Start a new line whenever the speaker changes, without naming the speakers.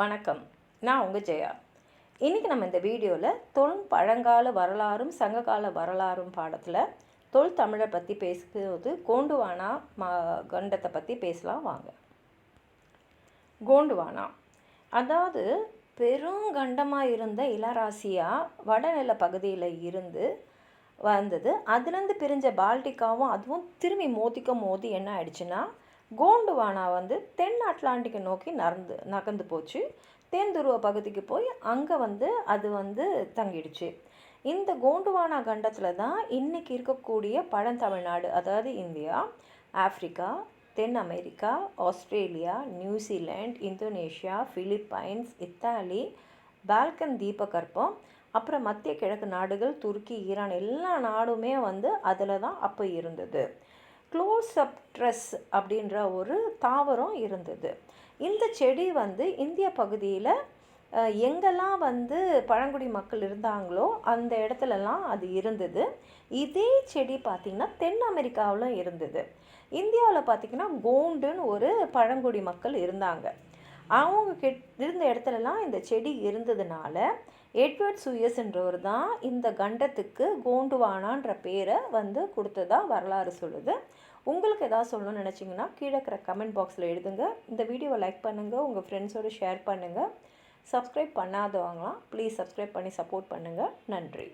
வணக்கம். நான் உங்கள் ஜெயா. இன்றைக்கி நம்ம இந்த வீடியோவில் தொல் பழங்கால வரலாறும் சங்ககால வரலாறும் பாடத்தில் தொல் தமிழை பற்றி பேசும்போது கோண்டுவானா மா கண்டத்தை பற்றி பேசலாம் வாங்க. கோண்டுவானா. அதாவது பெருங்கண்டமாக இருந்த இளராசியா வடநில பகுதியில் இருந்து வந்தது. அதுலேருந்து பிரிஞ்ச பால்டிக்காவும் அதுவும் திரும்பி மோதிக்க மோதி என்ன ஆயிடுச்சுன்னா கோண்டுவானா வந்து தென் அட்லாண்டிக்கை நோக்கி நகர்ந்து நகர்ந்து போச்சு. தென் துருவ பகுதிக்கு போய் அங்கே வந்து அது வந்து தங்கிடுச்சு. இந்த கோண்டுவானா கண்டத்தில் தான் இன்றைக்கி இருக்கக்கூடிய பழந்தமிழ்நாடு அதாவது இந்தியா ஆஃப்ரிக்கா தென் America Australia New Zealand Indonesia Philippines Italy Balkan தீபகற்பம் அப்புறம் மத்திய கிழக்கு நாடுகள் துருக்கி ஈரான் எல்லா நாடுமே வந்து அதில் தான் அப்போ இருந்தது. க்ளோஸ் அப் ட்ரெஸ் அப்படின்ற ஒரு தாவரம் இருந்தது. இந்த செடி வந்து இந்திய பகுதியில் எங்கெல்லாம் வந்து பழங்குடி மக்கள் இருந்தாங்களோ அந்த இடத்துலலாம் அது இருந்தது. இதே செடி பார்த்திங்கன்னா தென் அமெரிக்காவிலும் இருந்தது. இந்தியாவில் பார்த்திங்கன்னா கோண்டுன்னு ஒரு பழங்குடி மக்கள் இருந்தாங்க. அவங்க கிட் இருந்த இடத்துலலாம் இந்த செடி இருந்ததுனால எட்வர்ட் சுயஸ்ன்றவர் தான் இந்த கண்டத்துக்கு கோண்டுவானான்ற பேரை வந்து கொடுத்ததா வரலாறு சொல்லுது. உங்களுக்கு எதாவது சொல்லணும்னு நினச்சிங்கன்னா கீழே இருக்கிற கமெண்ட் பாக்ஸில் எழுதுங்க. இந்த வீடியோவை லைக் பண்ணுங்கள் உங்கள் ஃப்ரெண்ட்ஸோடு ஷேர் பண்ணுங்கள் சப்ஸ்கிரைப் பண்ணாதவங்களாம் ப்ளீஸ் சப்ஸ்கிரைப் பண்ணி சப்போர்ட் பண்ணுங்கள் நன்றி.